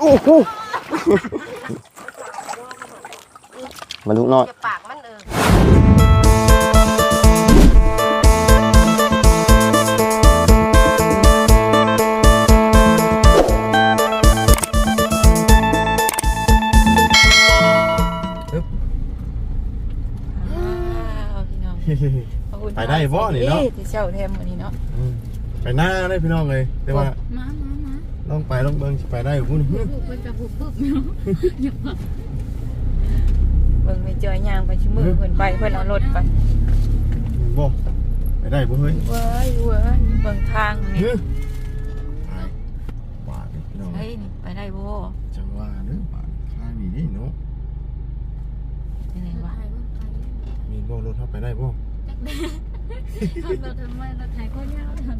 โอ้โหมาลูกน้อยจะปากมันเออว้าวพี่น้องขอบคุณไปได้บ่นี่เนาะอ้ที่เจ้าแทมวันนี้เนาะอืมไปหน้าได้พี่น้องเลยแต่ว่ามามามาล องไปลองเบิ่งสิไปได้อยู่พุ่นบุกไปกับบุกบุกเนาะอย่ามาเบิ่งไม่เจอยางไปชิมือเพิ่นไปเพิ่นเอารถไปบ่ไปได้บ่เฮ้ยเว้ยเว้ยเบิ่งทางนี่ไปบาดนี่พี่น้องเฮ้ยนี่ไปได้บ่จังว่าเด้อบาดข้างนี่นี่เนาะยังไงวะมีบ่รถเฮาไปได้บ่เราทำไมรถ่ายก็ยาวจัง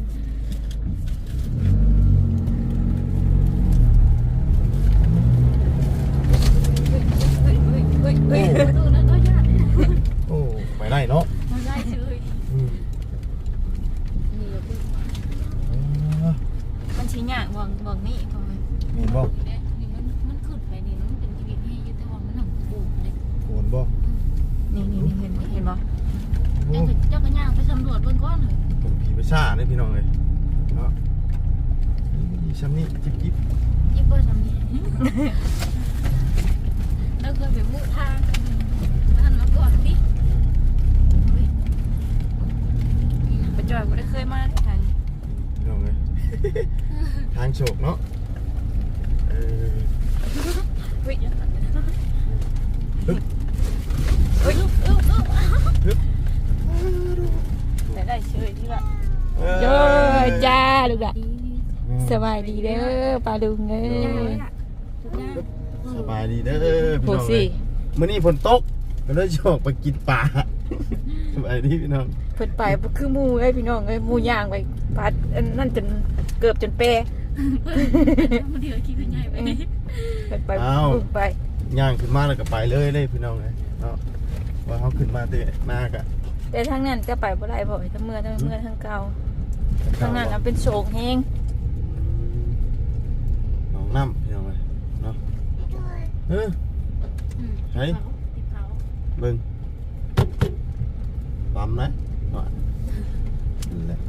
เฮ้ยเฮ้ย เฮ้ยประตูนั้นก็ยากโอ้ไปได้เนาะมาได้เฉยอืมนี่อย่าพูดอ่ามันชี้ยากวางวางนี่พอไมมีบ่ม่นี่มันมันขึ้นไปนี่มันเป็นชีวิตให้ยึดแต่ว่ามันหนังปูเลยโอนบ่นี่นี่นี่เห็นบ่เห็นบ่โอ้เจ้าก็เจ้าก็ย่างไปสำรวจเบื้องก้อนเลยผมผีไปซ่าเด้พี่น้องเลยเนาะนี่ซ้ำนี่จิ๊บจิ๊บ ยิ่งเปิดทำนี้เราเคยไปมุทางท่านมาก่อนดิ ไปจอยบ่ได้ เคยมาทางนี้พี่น้องเลยทางโฉกเนาะเออเฮ้ยฮึบเฮ้ยอึ๊บอึ๊บอึ๊บฮึบไปได้เฉยที่ว่าเอเด้อจ้าลูกอะดีสบายดีเด้อปลาลุงเอ้ย่างยเลยล่ะย่างสบายดีเด้อพี่โหน้องเลสิยมื้อนี้ฝนตกก็เลยโฉกไปกินปลาสบายดีพี่น้องเพิ่นไปบ่คือหมู่เอ้ยพี่น้องเอ้ยหมู่ย่างไปปลาอันนั่นจนเกือบจนเปรมันเดี๋ยวคิดเป็นใหญ่ไปดิเพิ่นไปพุ่งไปย่างขึ้นมาแล้วก็ไปเลยเลยพี่น้องเลยเนาะว่าเขาขึ้นมาเตะหน้ากะแต่ทางนั้นจะไปบ่ได้บ่ทั้งเมื่อทั้งเมื่อทั้งเก่าทางนั้นน่ะเป็นโศกแฮงน้องน้ำพี่น้องเลยเนาะเออใช่ ติดเขาเบิ่งปั๊มนะหน่อยนั่นแหละ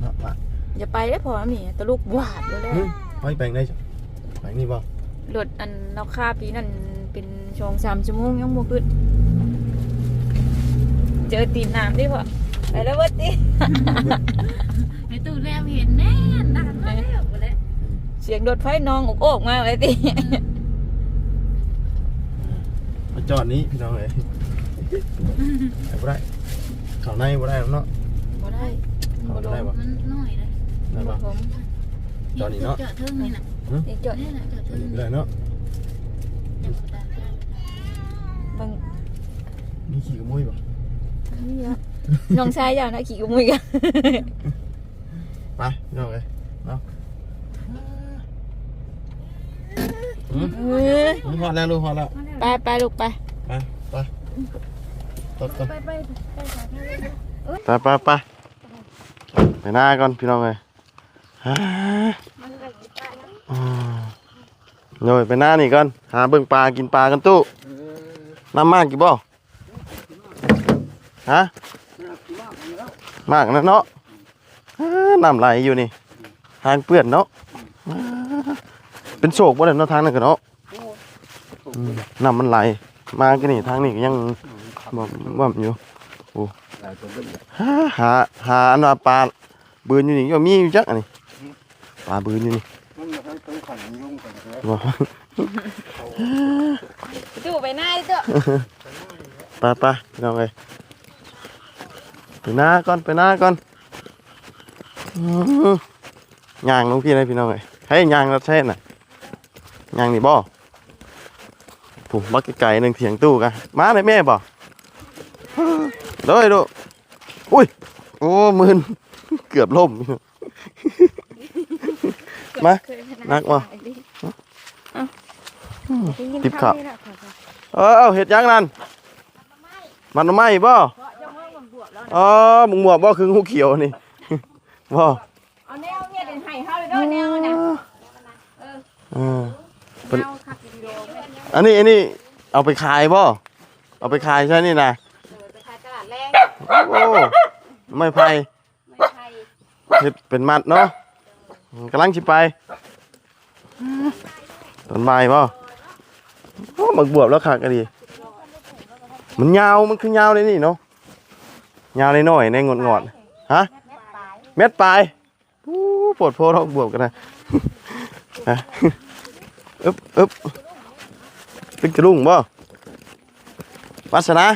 เนาะว่ะอย่าไปได้อพอมีตะลุกหวาดเลยแหละเฮ้ยห้อยแปลงได้จ้ะแปลงนี่บ่รถอันเราค่าปีนั้นเป็นช่วง3ชั่วโมงยังบ่ขึ้นเจอตีนน้ำดิพ่อไปแล้วเว่าติในตู้แรมเห็นแน่ดังมาแล้วหมดแล้วเสียงรถไฟนองอกโอกมาเลยติมาจอดนี้พี่น้องเลยไปบ่ได้ เข้าในบ่ได้หรอกเนาะ บ่ได้ข้าได้บ่ มันน้อยเลยได้บ่ผมจอดนี่เนาะเจอเทิงนี่น่ะนี่จอดนี่น่ะเจอจอเทิดงนี่ก็ได้เนาะเดี๋ยวตาเบิ่งมีขี่ขโมยบ่นี่อะน้องชายอย่างนะขี่กับมือกันไปพี่น้องเลยเนาะอืมเออลูกพอแล้วลูกพอแล้ว ไปไปลูกไป ไปไป ตดก่อนไปไปไปสาธารณะไปไปไปไปหน้าก่อนพี่น้องเลยฮ่าอืมโยยไปหน้านี่ก่อนหาเบิ่งปลากินปลากันตู้น้ำมากกี่บ่ฮะมากนะเนาะฮ่าน้ำไหลอยู่นี่ทางเปื้อนเนาะฮ่าเป็นโศกบ่ได้เนาะทางนั้นกันเนาะอืมน้ำมันไหลมากันนี่ทางนี้ก็ยัง บ่บ่มอยู่หาหาหาอันว่าปลาบืนอยู่นี่ก็มีอยู่จักอันนี้ปลาบืนอยู่นี่บ่ตู้ไปหน้าดิเถอะไปไปพี่น้องเอ้ยไปหน้าก่อนไปหน้าก่อนอื้อหือย่างลงพี่เลยพี่น้องเอ้ยให้ย่างรัดเส้นน่ะย่างนี่บ่ผมบักไก่หนึ่งเถียงตู้กันมาเลยแม่บ่ เลยดูอุ้ย โอ้มืนเกือบล่ม มานักว่ะติบขับเออเอาเห็ดยังนั่น มันไม่บ่เออมึงหมวกบ่คือหูเขียวนี่บ่เอาแนวเนี่ยเดี๋ยวให้เขาเลยเด้อแนววน่ะเออแนวคักกิโลแม่อันนี้อันนี้เอาไปขายบ่เอาไปขายใช่นี่นะ โอ้ไม่ไผ่ไม่ใช่เฮ็ดเป็นมัดเนาะกำลังสิไปต้นไม้บ่โอ้มักบวบแล้วคักอะดีมันยาวมันคือยาวเลยนี่เนาะยาวเลยหน่อยในงดงอดๆฮะเม็ดปลายอู้ปวดโพดอกบวบกันนะฮะอึ๊บอึ๊บตึกกระดุงบ่วาสนา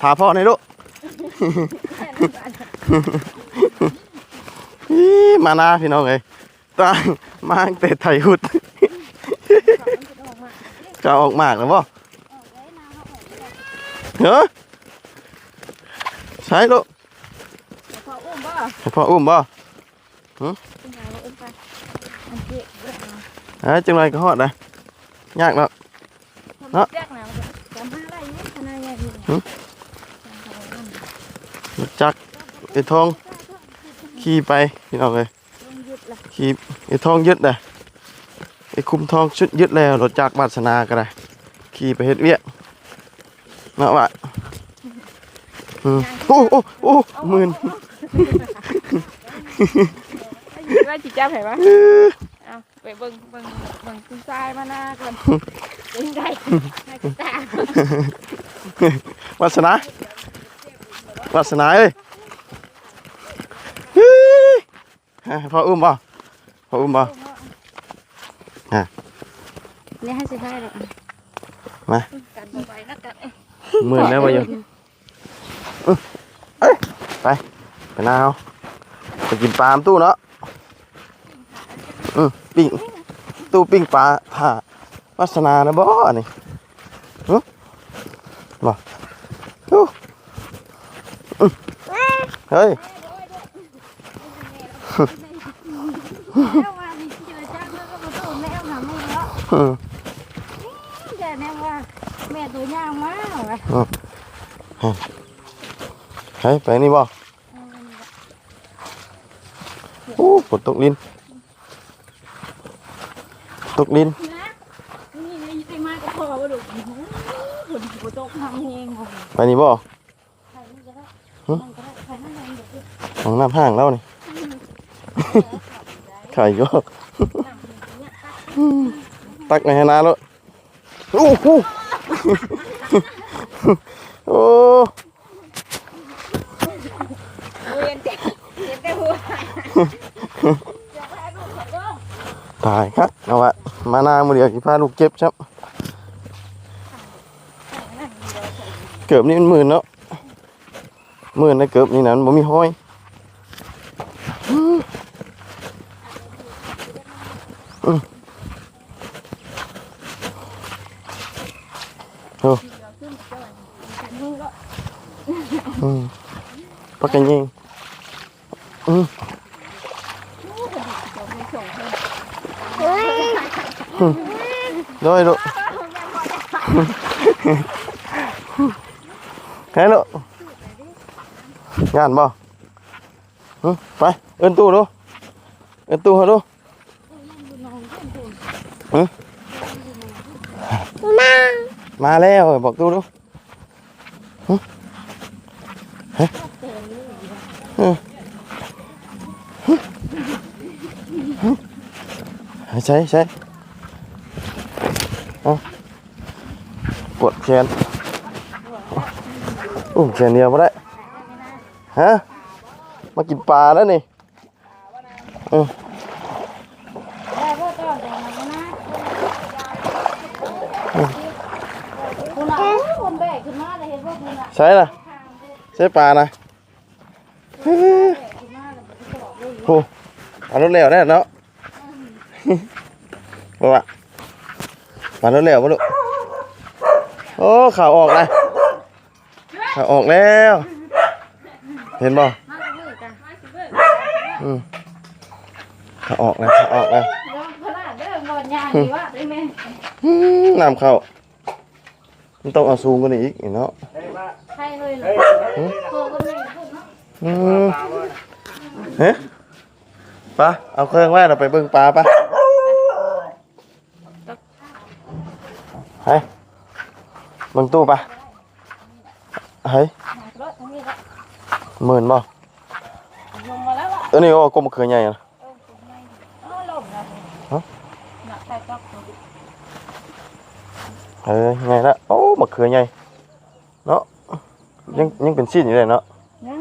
พาพ่อในอยลูกอี มานาพี่น้องเอ้ยตางมาตั้งแต่ไทยหุดจะเอาออกมากแล้วบ่เฮ้อใช่ลูกพออุ้มบ่ให้พ่ออุ้มบ่เป็นไงว่าอุ้มไปอันเจ๊เรื่องเอาฮะจังไรก็ฮอดนะยากแล้วเนาะเรียกนะจำห้าได้อยังขนาดใหญ่อยู่หึรู้จักไอ้ทองขี่ไปพี่น้องเอ้ยลงยึดละขี่ไอ้ทองยึดนะไอ้คุมทองชุดยึดแล้วรถจักรวาสนาก็ได้ขี่ไปเฮ็ดเวียกเนาะว่าอืมโอ้โอ้โอ้หมื่นว่าจิจ้าไผวะเอาไปเบิ่งเบิ่งเบิ่งคุณทรายมาหน้าก่อนเป็นไงให้คุณตาวาสนา วาสนาเอ้ยฮิฮะพ่ออุ้มบ่พออุ้มบ่นี่ให้สิให้หรอกมากันไปนักกันมื่นแล้วบ่อยู่เอ้ยไปไปนาเอาไปกินปลามตู้เนาะอือปิ้งตู้ปิ้งปลาผ่าวาสนานะบ่นี่หึบ่อู้อื้ เฮ้ย แนวว่านี่เจอจักแล้วก็มาตู้แนวหาแม่แล้ว อืม แต่แนวว่าแม่ตัวยาวมากว่ะ เฮ้ยไปนี่บ่โอ้ฝนตกลินตกลิน นะนี่ไงไปมาก็พอว่าลูกฝนฝนตกทางเองโอ้โห ไปนี่บ่ ของหน้ำห้างแล้วนี่ ไข่ก็ตักในหนาแล้วโอ้โหโอ้เวียนเจ็บเจ็บแต่หัวตายครับเอาวะมานามือเดียวกี่พาลูกเจ็บครับเกือบนี่มันหมื่นเนาะหมื่นนะเกือบนี่นะมันบ่มีห้อยอืม อืมโอ้อืมปักกันยิงอืมด้วยลูกเฮ้ยลูกงานบ่หึไป เอิ้นตู้ดูเอิ้นตู้เขาดูหึ มาแล้วบอกตู้ดูเฮ้ยใช่ใช่เอาปวดแขนอุ้มแค่เดียวมาได้ฮะมากินปลาแล้วนี่เออ ได้ก็ต่อแต่มันนะคุณอะคนแบกขึ้นมาเลยเห็นว่าคุณอะ ใช่ล่ะ ใช่ปลานะเฮ้ยโอ้ปลารถเหลวได้เนาะบอกว่าปลารถเหลวปะลูกโอ้ข่าวออกเลยข่าวออกแล้ว เห็นบ่มาสิเบิกกันอืมข่าวออกเลยข่าวออกเลยแล้วพลาดเด้อบอลยางดีว่าได้ไหมอืมน้ำเข้ามันต้องเอาซูงกว่านี้อีกเนาะ ใครเลยเหรอโคก็ไม่พูดเนาะอืมเฮ้ปะเอาเครื่องไว้เราไปเบิ่งปลาปะเฮ้ยเบิ่งตู้ปะเฮ้ยรถตรงนี้ละหมื่นบ่ลงมาแล้วอะเออนี่โอ้กลมเขือใหญ่อะเออลมนะฮะหนักใส่ต๊อกเออไงละโอ้มะเขือใหญ่เนาะ ยังยังเป็นชิ้นอยู่เลยเนาะนะ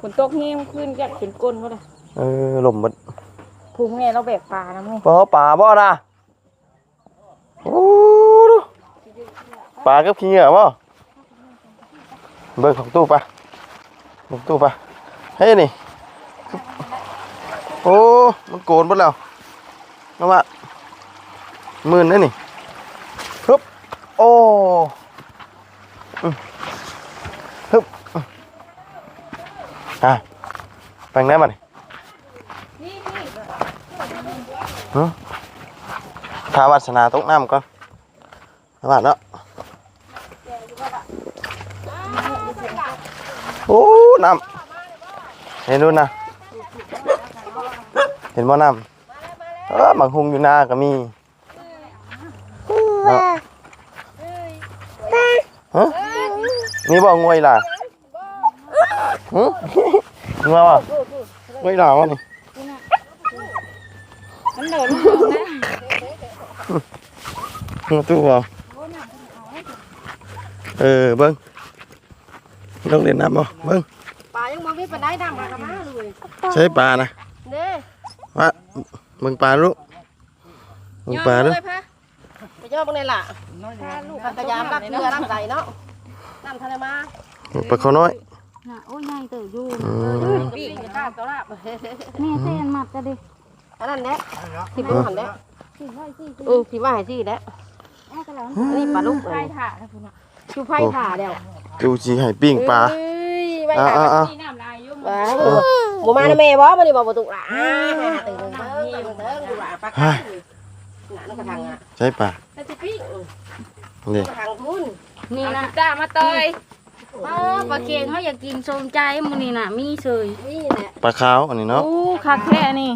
ฝนตกนี่มันขึ้นแกะเป็นก้นก็เลยเออลมมันภูมิเนี่ยเราแบกปลานะมึงปลาปลาบ่นะโอ้ดูปลากับขี้เหงื่อบ่เบิ่งของตู้ปะเบิ่งตู้ปะเฮ้ยนี่โอ้มันโกนหมดแล้วน้ำมาหมื่นได้นี่ฮึบโอ้อืม ฮึบอืมอะแปลงได้มานี่นี่นี่ทาวัสนาตกน้ำก่อนน้ำมันเนาะโอ้ น้ำ เห็นดูนะ เห็นบ่น้ำเออหมักหุงอยู่หน้าก็มีเนาะฮะ นี่บ่งวยล่ะหึงวยว่ะงวยล่ะวะนี่มันเดินลงนะตู้บ่เออเบิ่งลงเล่นน้ำบ่เบิ่งปลายังบ่มีปลาได้ดำปลากระมาเลยใช้ปลานะเด้ว่ามึงปลาลูกมึงปลาลูกไปย่อบังในล่ะพากระยามรักเรือน้ำใสเนาะ น้ำทะเลมาปลาเขาน้อยน่ะโอ้ยใหญ่เติบอยู่อืมปีกข้าวตัวละแม่เส้นมัดจะดิอันนั้นแหละที่บุหันแหละสิไว้สิสิเออที่ว่าให้สิแหละแม่ก็แล้วอันนี้ปลาลูกไผ่ถ่านะคุณอะชูไผ่ถ่าแล้วดูจีให้ปิ้งปลาเอ้ยไว้อ่าถ่าอ่าอ่านี่น้ำลายยุ่งว้าวหมูมานะแม่บ่บ่ได้บ่ประตูล่ะอ่าตื่นเด้อตื่นเด้อดูว่าปลากระหนังกระทังอะใช้ปลาแต่จะพี่นี่กระทังทุน นี่นะจ้ามาเตยป้าปลาเค็งเขาอยากกินสมใจมื้อนี้น่ะ มีเสยนี่แหละปลาขาวอันนี้เนาะโอ้คักแค่นี่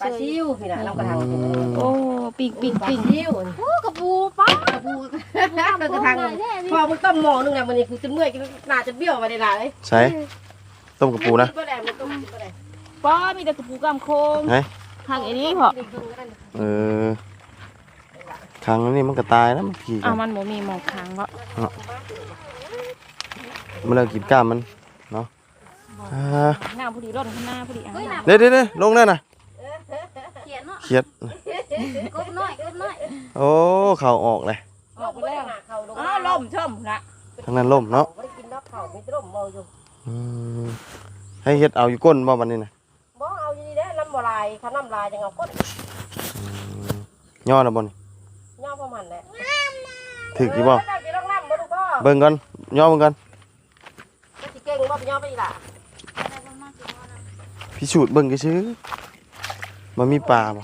ปลาซิวนี่น่ะน้ำกระทังโอ้ปีกปีกปลาปีกซิวโอ้กระปูป้ากระปูกระทังพอมึงต้มหม้อนึงน่ะมันนี่กูจะเมื่อยกินน่าจะเบี้ยวไปได้ล่ะเอ้ยใช้ต้มกับปูนะบ่ได้มันต้มบ่ได้ป้อมีแต่กระปูกำโคงไหนทางอันนี้พอเออ ทางนี้มันก็ตายแล้วมันขี่กัอ่านมันบ่มีหมองค้างก็มันเลิกกินกล้ามมันเนาะอ่าหน้าผู้ดีร่นข้างหน้าผู้ดีอะเฮ้ยน่ะเดี๋ยวเดี๋ยวเดี๋ยวลงได้น่ะเขียนเนาะเขียด กบน้อยกบน้อยโอ้เข่าออกเลยออกไปแล้วเขาลงอ้าวล่มชมละทางนั้นล่มเนาะบ่ได้กินนอกเขามีแต่ล่มเมาอยู่อืมให้เฮ็ดเอาอยู่ก้นบ่วันนี้น่ะบ่เอาอยู่นี่แหละน้ำบ่ลายเขาน้ำลายจังเอาก้นย่อนะบ่นี่ย่อประ มาณแหละถึกอยู่บ่เจ้าสิลงน้ำบ่ลูกพ่อเบิ่งก่อนย่อเบิ่งก่อนเจ้าสิเก่งบ่ไปย่อไปอีหล่ะพิสูจน์เบิ่งซื่อๆมันมีปลาบ่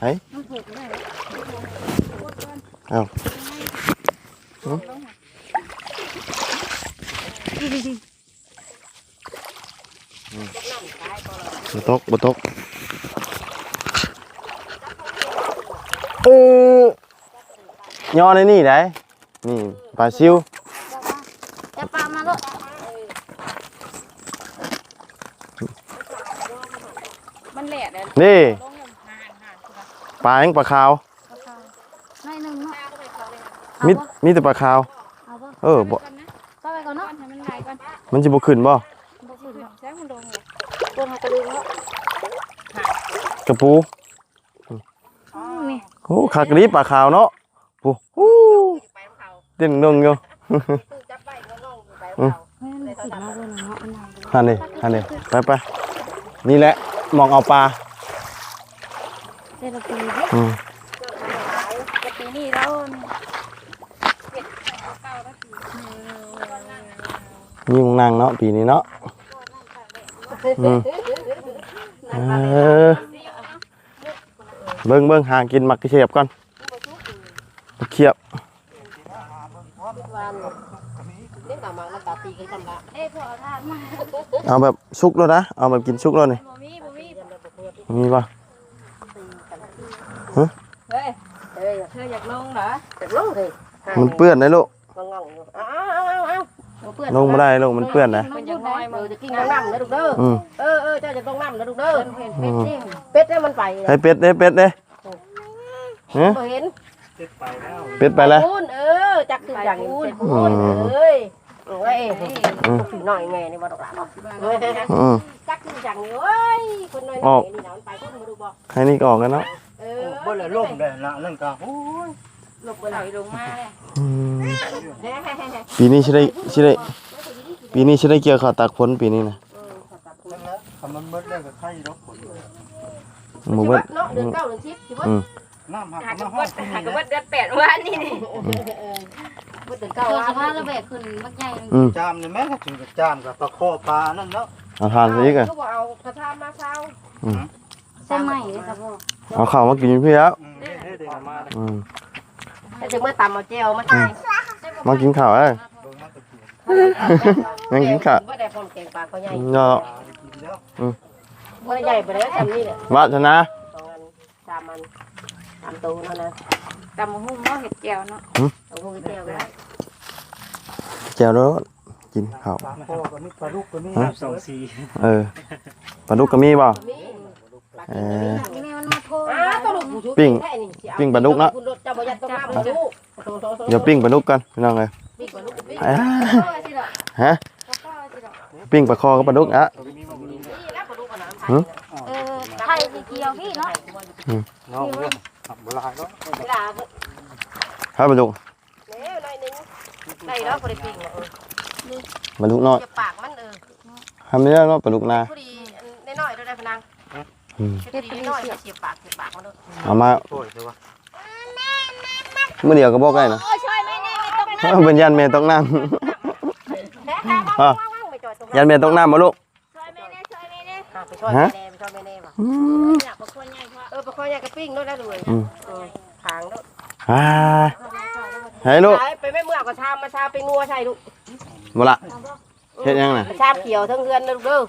ไห้มันผูกได้เอ้าบ่ตกบ่ตก เออย่อในนี่ได้นี่ปลาซิวจะปลามาลูกมันแหลกเลยนี่ลงอย่างหานหานคุณอะปลายังปลาขาวในหนึ่งเนาะมีมีแต่ปลาขาวเอาบ่เออบ่ก่อนนะป้าไปก่อนเนาะให้มันไหลก่อนมันสิบ่ขึ้นบ่บ่ขึ้นแซ่มันลงเลยตัวหากระดูกเนาะกระปูนี่โอ้ขากรีปลาขาวเนาะปูฮู้ไปของเขาเต้นนงอยู่คือจับไปก็น้องไปของเขาเฮ้ยมันสิมาเบิ่งเนาะอันนั้นหันนี่หันนี่ไปไปนี่แหละมองเอาปลาเจ้าปีอืมแต่ปีนี้เรายิงนางเนาะปีนี้เนาะอืมเออ เบิ่งเบิ่งหากินมักกระเขียบก่อนมักเขียบวันเล่นตามมามันตัดตีกันจำละเอ้ยพอทานมาเอาแบบชุกแล้วนะ เอาแบบกินชุกแล้วนี่บ่มีบ่มีมีป่ะเฮ้ยเฮ้ยเธออยากลงเหรอจะลงเลยมันเปื้อนนะลูกงงงอยู่อ้าวอ้าวอ้าวอ้าวเพื่อน ลงไม่ได้ลูกมันเปื้อนนะเพิ่นอยากน้อยเอมึองจะกินน้ำนะลูกเด้ออืมเออเออเจ้าจะต้องน้ำนะลูกเด้อเพิ่นเห็นเป็ดเด้งเป็ดเนี่ยมันไปให้เป็ดเด้เป็ดเด้ฮะบ่เห็นเป็ดไปแล้วพูนเออจักคืออย่างพูนพูนเอ้ยโอ้ยผีน้อยแม่นี่บ่ดอกหลานเนาะอืมจักคืออย่างนี้เอ้ยคนน้อยๆนี่นะมันไปพุ่นมาดูบ่ให้นี่ก็ออกกันเนาะเออบ่เลยล่มได้ละนั่นก็โอ้ย หลบไปไหไหลนลงมาเลยอืมแน่ปีนี้ใช่ได้ใช่ได้ปีนี้ใช่ได้เกี่ยวข้าวตากฝนปีนี้นะนั่นแหละคำมันมืดได้ก็ไข่ดอกผลหมูสิเบิวัดดเนาะเดือนเก้าเดือนสิบสิวัดอืมน้ำหักหากมาระห้อเบิงดที่หานี่กระเบิดเดือนแปดวันนี่นี่วัดเดือนเก้าเก้าสภาพระเบิดขึ้นบักใหญ่อืมจามนี่แม่ก็ถึงกับจามกับปลาคอปลานั่นเนาะเอาทานไปอีกอะก็บอกเอากระทามาเช้าใช่ไหมเลยครับพ่อเอาข้าวมากินพี่แล้วอืมเด้เด้มาอืม ให้ถึงเมื่อตำเอาเจลมาใส่มากินข้าวเอ้ยโดนมาตะเกียบงั้นกินข้าวว่าได้พร้อมแกงปลาเขาใหญ่เนาะปลากินแล้วว่าใหญ่ไปเลยทำนี่แหละวัฒนาสองอันสามอันสามตัวนั่นนะตำหุ่มเนาะเห็ดแก้วเนาะเอาพวกเจลก็ได้แก้วรถกินข้าวปลาคอก็มีปลาลูกก็มีสองสีเออปลาดุกก็มีบ่นี่เออ นี่แม่มันมาโทรอ้าวตัวลูกผู้ชูปิ้งแค่นี้สิเอาปิ้งปลาดุกเนาะคุณรถเจ้าบ่ยัดต้องน้ำมันลูกเดี๋ยวปิ้งปลาดุกกันพี่น้องเลยปิ้งปลาดุกปิ้งอ่าพ่อสิดอกฮะพ่อสิดอกปิ้งปลาคอกับปลาดุกอะนี่แล้วปลาดุกกับน้ำไทหืยมเออไทยสีเขียวพี่เนาะเนาะเรื่องขับโบราณเนาะเวลาถ้าปลาดุกเน่หน่อยนึงได้แล้วพอดีปิ้งเออปลาดุกน้อยเจ็บปากมันเออทำไม่ได้เนาะปลาดุกนาพอดีน้อยๆได้พนัง อืมเฮ็ดดีน้อยๆเสียบปากเสียบปากมันเด้อเอามาโอ้ยใช่ปะเมื่อเดียวก็บอกได้นะโอ้ยช่วยแม่แน่ไม่ต้องเป็นยันเมย์ตกน้อะไปจอดตรงำยันเมย์ตกน้ำมาลูกช่วยแม่แน่ช่วยแม่แน่ไปช่วยแม่แน่ไปช่วยแม่แน่ว่ะอืมอยากประคนใหญ่พ่อเออไปคอยยากระปิ้งด้วยนะด้วยอืมเออทางด้วยอ่าให้ลูกไปไม่เมื่อกระชามมาชาไปงัวใช่ลูกบ่ละเฮ็ดยังน่ะกระชาเขียวทั้งเรือนนะลูกเด้อ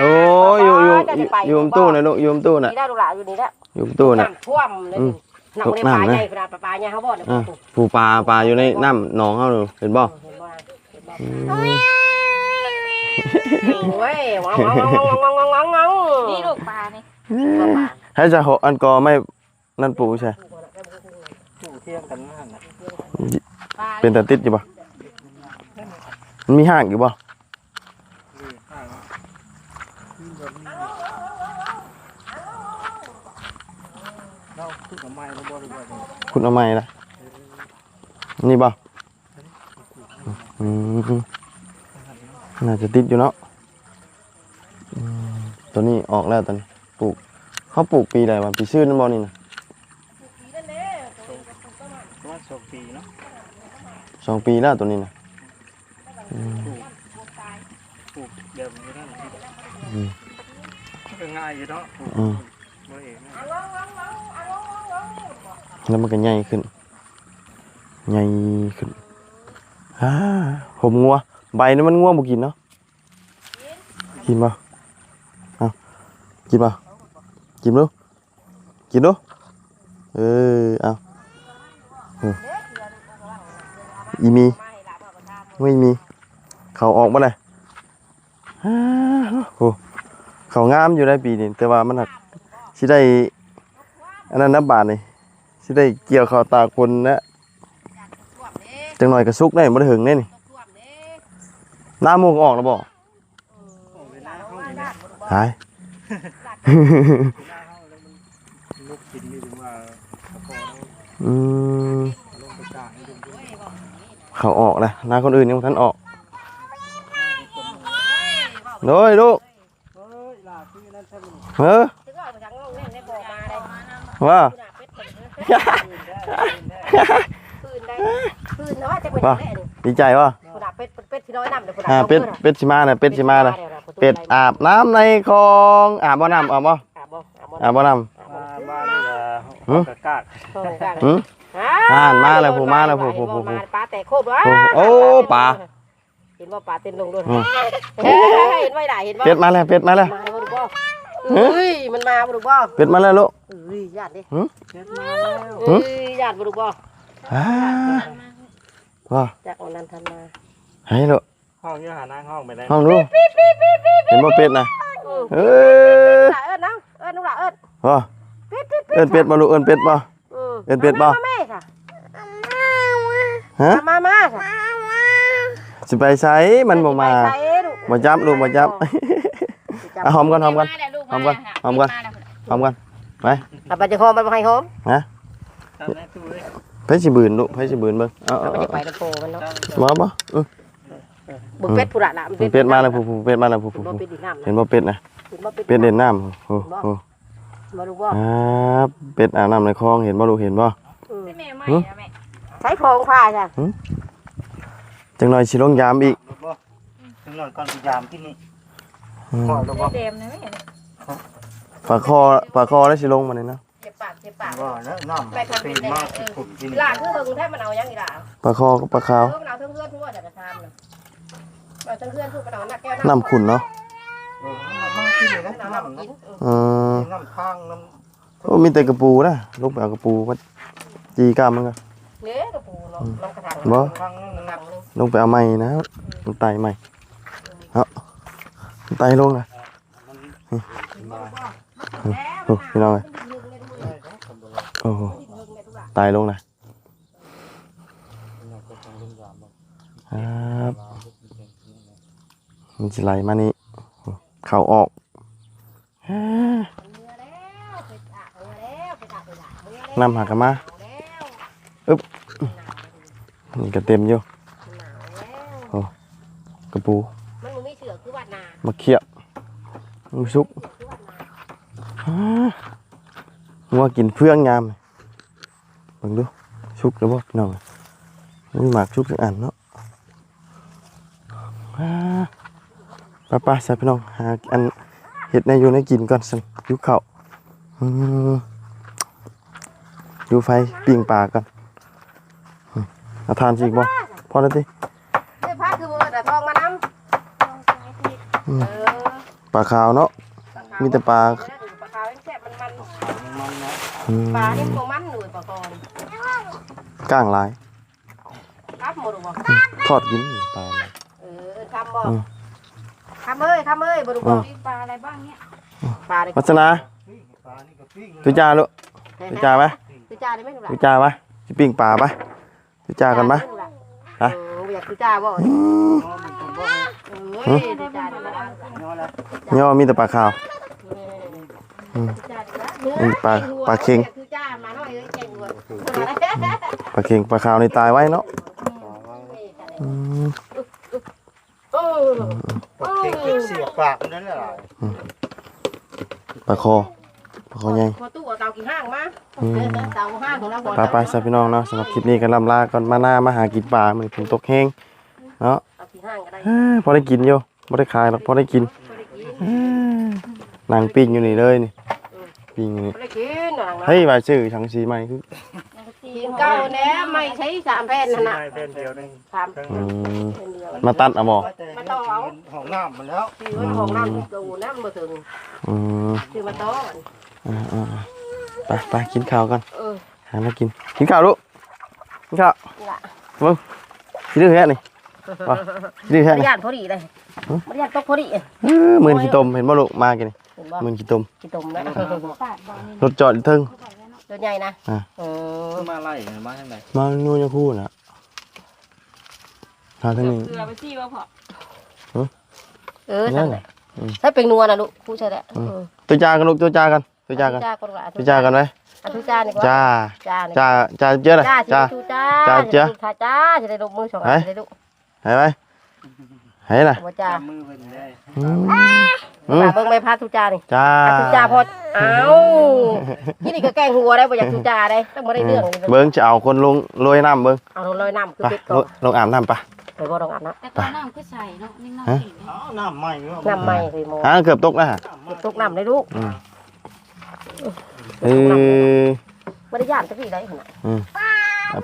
โอ้ยอยู่อยู่อยู่อยู่ตู้น่ะลูกอยู่ตู้น่ะนี่ได้ลูกหลานอยู่นี่แล้วอยู่ตู้น่ะน้ำท่วมเลยหนักในป่าใหญ่ขนาดป่าป่าใหญ่เขาบอกเนี่ยอะปูปลาปลาอยู่ในน้ำหนองเฮาดูเห็นบ่เห็นบ่เห็นบ่อืมโอ้ยงองงองงองงองงองงองนี่ลูกปลานี่ให้จะหกอันกอไม่นั่นปูใช่ตู้เที่ยงกันนั่นน่ะเป็นแต่ติดอยู่บ่มันมีห้างอยู่บ่นี่ข้างนี่แบบนี้ เราคือกับไม้เราบ่ได้บ่ได้คุณเอาไม้ละนี่บ่อืมน่าจะติดอยู่เนาะอืมตัวนี้ออกแล้วตอนนี้ปลูกเขาปลูกปีใดวะปีซื่อนั่นบ่นี่นะประมาณสองปีเนาะสองปีแล้วตัวนี้นะอืมปลูกแบบนี้นั่นอืมมันก็ง่ายอยู่เนาะปลูกอืมบ่เองนะ แล้วมันก็ใหญ่ขึ้นใหญ่ขึ้นฮ่าผมงัว ใบนี่มันงัวบ่กินเนาะกินบ่เอากินบ่กินดูกินดูเออเอาเอออีมี ไม่มี เขาออกมาเลยฮ่าโอ้เขางามอยู่ได้ปีนี้แต่ว่ามันหักสิได้อันนั้นนับบาทนี่ สิได้เกี่ยวข้าวตากคนนะจังหน่อยกระซุกได้บ่ได้หึงแน่นี่หน้ามูกออกแล้วบ่โอ้เวลาเฮานี่นะหายเวลาเฮาแล้วมันลุกกินนี่ถึงว่าตะกอเราอืมลงไปกลางให้ดูดูเขาออกแล้วหน้าคนอื่นยังบ่ทันออกโดยลูกเฮ้ยลาคือนั่นใช่มั้ยเฮ้อถึงเอาไปจากงองเล่นได้บอกมาได้ว่าคืนได้คืนนะว่าจะเป็นแน่นี่ดีใจว่ะคุณอาเป็ดเป็ดที่น้อยน้ำเดี๋ยวคุณอ่าเป็ดเป็ดสิมาน่ะเป็ดสิมาน่ะเป็ดอาบน้ำในคลองอาบบ่น้ำอาบบ่อาบบ่อาบบ่อาบบ่น้ำมาบ้านนี่ล่ะหือกะกากกลางหืมกอ่านมาแล้วผมมาแล้วผมผมผมมาปลาแตกโคบวะโอ้ปลาเห็นว่าปลาเต้นลงด้วยอืมเฮ้ยเห็นไว้ได้เห็นว่าเป็ดมาแล้วเป็ดมาแล้ว มาให้บ่ดูบ่เฮ้ยมันมาบ่ดูบ่เป็ดมาแล้วลูกเฮ้ยญาติดิเช็ดมาแล้วเฮ้ยญาติบ่ดูบ่อ่าว่าจากวันนั้นทันมาให้ลูกห้องอยี่หานั่งห้องไปได้ห้องลูกเห็นบ่เป็ดนะเอ้ยเอิ้นนะเอิ้นลูกหล่ะเอิ้นว่าปิดปิดปิดเอิ้นเป็ดบ่ลูกเอิ้นเป็ดบ่อืมเอิ้นเป็ดบ่มาแม่ค่ะฮะมามาค่ะสิไปไสมันบ่มาไปใส่ลูกบ่จับลูกบ่จับ อะหอมก่อนหอมก่อนมาแล้วลูหอมก่อนหอมก่อนมาแล้วหอมก่อนเอาไปจะหอมมันบ่ให้หอมทำในตู้เลยไผสิบืนลูกไผสิบืนเบิ่งเอาเอาเอาไปเอาจะไปตะโพมันเนาะมาบ่เออบุกเป็ดผู้ละละเห็นเป็ดมาแล้วผู้ผู้เป็ดมาแล้วผู้ผู้บ่ผู้เป็ดอีกน้ำเห็นบ่เป็ดนะเห็นบ่เป็ดเป็ดเด่นน้ำโอ้โหมาดูบ่อ่าเป็ดอาบน้ำในคลองเห็นบ่ลูกเห็นบ่อืมแม่ไม่นะแม่ใช้ของผ้าจ้ะจังหน่อยสิลงยามอีกรถบ่ถึงหน่อยก่อนพยายามที่นี่ อืมขอรถบ่เต็มนะแม่ปลาคอปลาคอได้สิลงมาเลยนะเจ็บปากเจ็บปากว่าแล้วน้ำตีมากขุดที่นี่หลานคือเบิ่งแท้มันเอายังอีหล่ะปลาคอกับปลาขาวเออมันเอาทั้งเพื่อนทั่วจากระทำน่ะเอาเพื่อนทั่วกระดอนนักแก้วน้ำขุ่นเนาะเออน้ำที่นี่นะน้ำน้ำน้ำกินอืมน้ำข้างน้โอ้มีแต่กระปูนะลูกไปเอากระปูมาจีก้ามมันก็เนื้อกระปูเนาะน้ำกระถางบ่ลงไปเอาไม้นะมันไตใหม่ ไตลงนะโอ้พี่น้องเอ้ยโอ้โหไตลงนะครับมันจะไหลมานี่เข่าออกน้ำหักกันมาอึ๊บนี่ก็เต็มอยู่โอ้กระปู มาเคียบมาซุกฮ่างัวกินเพื่องยามบังดูชุกหรือบ่พี่น้องมันหมากชุกสักอันเนาะป้าป้าใส่พี่น้องหาอันเห็ดในอยู่ในกินก่อนสันยุกเขาวอืมอยู่ไฟปิ้งปลาก่อนอืมเอาทานสิอีกบ่พอแล้วติ เอ้ยพาคือบ่แต่ทองมาน้ำเออ ปลาขาวเนาะ มีแต่ปลา ปลาขาวแซ่บมันมันมันนะอืมปลาเนี่ยตัวมันหน่วยปลาคอนก้างหลายครับหมดบ่ทอดกินปลา เออคำบ่อืมคำเอ้ยคำเอ้ยบ่ดูบ่มีปลาอะไรบ้างเนี่ยปลาได้วัฒนาปลานี่ก็ปิ้งตุจ่าลูกตุจ่าไหมตุจ่าได้ไหมลูกหลานตุจ่าไหมสิปิ้งปลาปะตุจ่ากันปะเออบ่ อยากตุจ่าบ่อืมเอ้ยตุจ่าได้บ่ได้น้อยแล้วเนี่ยว่ามีแต่ปลาขาวอืมตุจ่าได้บ่อืมปลาปลาเค็งตุจ่ามาหน่อยเอ้ยเก่งกว่าปลาเค็งปลาขาวนี่ตายไว้เนาะอืมปลาเค็งเสียปากนั่นแหละปลาคอ ปลาคอใหญ่พอตู้เอาเตากี่ห้างมาอืมเตาห้างของเราบ่ไปไปสพี่น้องเนาะสำหรับคลิปนี้ก็ลำลาก่อนมาหน้ามาหากินปลาเหมือนผมตกแห้งเนาะเอากี่ห้างก็ได้เอ้อพอได้กินอยู่พอได้ขายหรอกพอได้กินบ่ได้กินเอ้อนางปิ้งอยู่นี่เลยนี่ปิ้งอยู่นี่บ่ได้กินหนังนะเฮ้ยว่าชื่อชังสีใหม่คือกินเก้าแหน่ไม่ใช้สามแผ่นนั่นน่ะไม่เป็นเดียวนึงสามอืมแผ่นเดียวมาตัดเอาบ่มาต่อเอาห้องน้ำมาแล้วที่ว่าของน้ำดูน้ำมาถึงอืมคือมาต่ออ่าอ่าอ่า ไปไปกินข้าวกันเออหามากิน กินข้าวลูกกินข้าวนี่ล่ะกินดื้อแค่นี่ว่ะกินดื้อมแค่ารนี่ยาทพอดีเลยมารยาทตกพอดีเออหมื่นขี้ตมเห็นบ่ลูกมากินนี่เห็นบ่หมื่นขี้ตมกี่ตุ่มนะปาดบอลนี่รถจอดอยู่เทึงเดินใหญ่นะอะเออมาไล่มาทางไหนมานู่นจะคู่น่ะหาทางนี้เกลือไปซี่ว่าพอเออทำเลยใช้เป็นนัวนะลูกผู้ใช่แล้วตัวจากันลูกตัวจากัน ตัวจากันจ้าคนละตัวจากันไหมอันทุจ้านี่ก็จ้าจ้านี่จ้าจ้าเจ้าเลยจ้าจ้าจ้าจ้าจ้าจ้าจ้าจะได้ลูกมือสองไหนจะได้ลูกเห็นไหมเห็นล่ะบ่จ้ามือเป็นได้อืมอืมเบิ่งใบพัดทุจ้านี่จ้าทุจ้าพอเอ้าที่นี่ก็แกล้งหัวได้บ่อยากทุจ้าได้ต้องบ่ได้เรื่องนี่เบิ้งจะเอาคนลงลอยน้ำเบิ้งเอาลอยน้ำคือไปเป็ดลก่องนลงอาบน้ำปะไปบ่ต้องอาบน้แต่ตอนน้ำก็ใส่เนาะนี่น้ำสีอ๋อน้ำใหม่ำน้ำใหม่เลยโมฮะเกือบตกแล้วฮะตกน้ำได้ลูกเออบ่ได้ย่านสักทีได้ขนาดอืม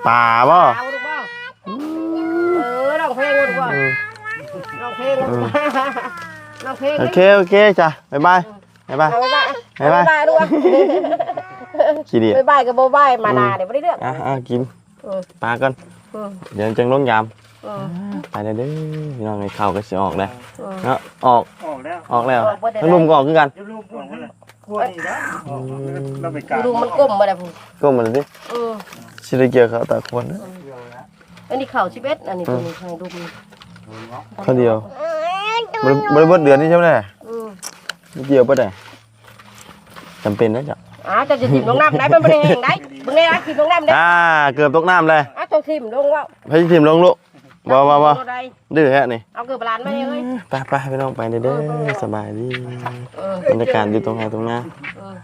ป่าบ่เอาลูกบ่เออร้องเพลงลูกบ่อืมร้องเพลงลูกบ่ร้องเพลงโอเคโอเคจ้ะบ๊ายบายบ๊ายบายเอาบ๊ายบายบ๊ายบายบ๊ายบายลูกขี้เดียดบ๊ายบายกับบ๊ายบายมานาเดี๋ยวไม่ได้เรื่องอะอะกินเออปลาก่อนเออเดี๋ยวจังลงยามเออไปเด้อเด้อพี่น้องไอ้ข้าวก็สิออกแล้วเออเนาะออกออกแล้วออกแล้วออกบ่ได้ทั้งลุมก็ออกคือกัน จะรูปออกแล้วขั้วนี่นะออกแล้วไปกาดูมันก้มมาแล้วพูก็มันสิเออสิได้เกี่ยวข้าวตาควรนะอันนี้เข่าชิเบสอันนี้ตัวนี้ให้ดูมันข้าวเดียวบ่ได้บ่ได้เบิดเดือนนี่ใช่ไหมอืมเกี่ยวบ่ได้จำเป็นนะจ๊ะอ่าจะจะถิ่มลงน้ำได้มันไม่ได้แห้งได้มึงได้นะถิ่มลงน้ำได้อ่าเกือบตกน้ำเลยอะต้องถิ่มลงว่า ให้ทีมลงลูก บ่บ่บ่เอาได้ดื้อแฮะนี่เอาเกือบล้านมาเลยไปไปพี่น้องไปเด้อเด้อสบายดีเออบรรยากาศอยู่ตรงไหนตรงหน้าเออ